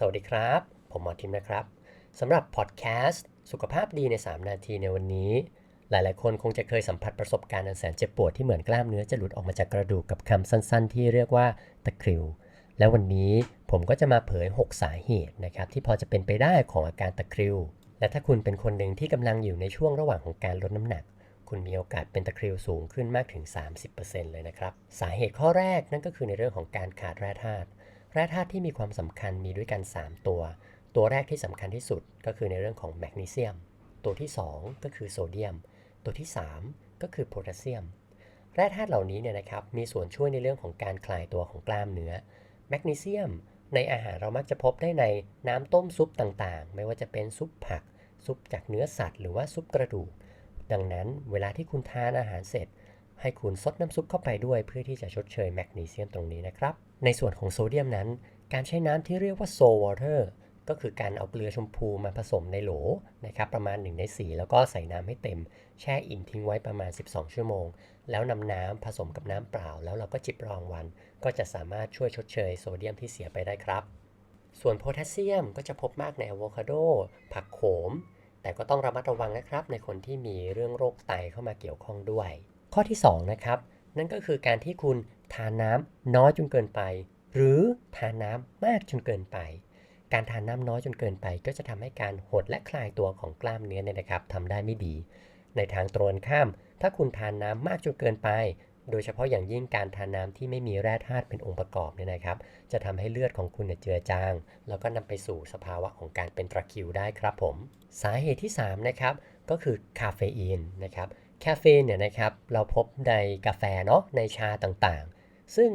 สวัสดีครับ ผมหมอทิมนะครับสำหรับพอดแคสต์สุขภาพดีใน 3 นาทีในวันนี้ หลายๆ คนคงจะเคยสัมผัสประสบการณ์อันแสนเจ็บปวดที่เหมือนกล้ามเนื้อจะหลุดออกมาจากกระดูกกับคำสั้นๆ ที่เรียกว่าตะคริว และวันนี้ผมก็จะมาเผย 6 สาเหตุนะครับที่พอจะเป็นไปได้ของอาการตะคริว และถ้าคุณเป็นคนหนึ่งที่กำลังอยู่ในช่วงระหว่างของการลดน้ำหนัก คุณมีโอกาสเป็นตะคริวสูงขึ้นมากถึง 30%เลยนะครับสาเหตุข้อแรกนั่นก็คือในเรื่องของการขาดแร่ธาตุ แร่ธาตุที่มีความสำคัญมีด้วยกัน 3 ตัว ตัวแรกที่สำคัญที่สุดก็คือในเรื่องของแมกนีเซียม ตัวที่ 2 ก็คือโซเดียม ตัวที่ 3 ก็คือโพแทสเซียม แร่ธาตุเหล่านี้เนี่ยนะครับมีส่วนช่วยในเรื่องของการคลายตัวของกล้ามเนื้อ แมกนีเซียม ในอาหารเรามักจะพบได้ในน้ำต้มซุปต่างๆ ไม่ว่าจะเป็นซุปผัก ซุปจากเนื้อสัตว์ หรือว่าซุปกระดูก ดังนั้นเวลาที่คุณทานอาหารเสร็จ ให้คุณซดน้ำซุปเข้าไปด้วยเพื่อที่จะชดเชยแมกนีเซียมตรงนี้นะครับ ในส่วนของโซเดียมนั้น การใช้น้ำที่เรียกว่าโซวอเตอร์ก็คือการเอาเกลือชมพูมาผสมในโหลนะครับประมาณ1ใน4 แล้วก็ใส่น้ำให้เต็ม แช่อิ่มทิ้งไว้ประมาณ 12 ชั่วโมง แล้วนำน้ำผสมกับน้ำเปล่า แล้วเราก็จิบรองวัน ก็จะสามารถช่วยชดเชยโซเดียมที่เสียไปได้ครับ ส่วนโพแทสเซียมก็จะพบมากในอะโวคาโด ผักโขม แต่ก็ต้องระมัดระวังนะครับในคนที่มีเรื่องโรคไตเข้ามาเกี่ยวข้องด้วย ข้อที่2นะครับนั่นก็คือการที่คุณทานน้ำน้อยจนเกินไป หรือทานน้ำมากจนเกินไป การทานน้ำน้อยจนเกินไป ก็จะทำให้การหดและคลายตัวของกล้ามเนื้อเนี่ยนะครับทำได้ไม่ดี ในทางตรงข้าม ถ้าคุณทานน้ำมากจนเกินไป โดยเฉพาะอย่างยิ่งการทานน้ำที่ไม่มีแร่ธาตุเป็นองค์ประกอบเนี่ยนะครับ จะทำให้เลือดของคุณเนี่ยเจือจาง แล้วก็นำไปสู่สภาวะของการเป็นตะคริวได้ครับผม สาเหตุที่3นะครับก็คือคาเฟอีนนะครับ คาเฟอีนเนี่ยนะครับเราพบในกาแฟเนาะในชาต่างๆ ซึ่ง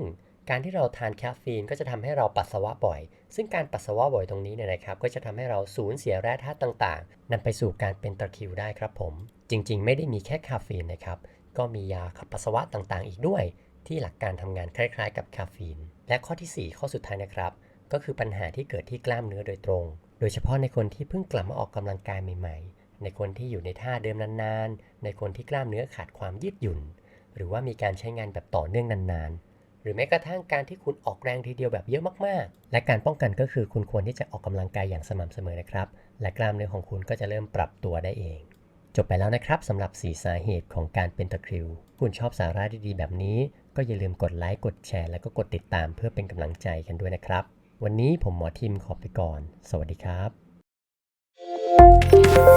การที่เราทานคาเฟอีนก็จะทำให้เราปัสสาวะบ่อย ซึ่งการปัสสาวะบ่อยตรงนี้เนี่ยนะครับ ก็จะทำให้เราสูญเสียแร่ธาตุต่างๆนำไปสู่การเป็นตะคริวได้ครับผม จริงๆ ไม่ได้มีแค่คาเฟอีนนะครับ ก็มียาขับปัสสาวะต่างๆ อีกด้วย ที่หลักการทำงานคล้ายๆ กับคาเฟอีน และข้อทีสี่ 4 ข้อสุดท้ายนะครับ ก็คือปัญหาที่เกิดที่กล้ามเนื้อโดยตรง โดยเฉพาะในคนที่เพิ่งกลับมาออกกำลังกายใหม่ๆ ในคนที่อยู่ในท่าเดิมนานๆ ในคนที่กล้ามเนื้อขาดความยืดหยุ่น หรือว่ามีการใช้งานแบบต่อเนื่องนานๆ หรือแม้กระทั่งการที่คุณออกแรงทีเดียวแบบเยอะมากๆ และการป้องกันก็คือคุณควรที่จะออกกำลังกายอย่างสม่ำเสมอนะครับ และกล้ามเนื้อของคุณก็จะเริ่มปรับตัวได้เอง จบไปแล้วนะครับสำหรับ 4 สาเหตุของการเป็นตะคริว คุณชอบสาระดีๆ แบบนี้ ก็อย่าลืมกดไลค์กดแชร์แล้วก็กดติดตามเพื่อเป็นกำลังใจกันด้วยนะครับ วันนี้ผมหมอทิมขอไปก่อน สวัสดีครับ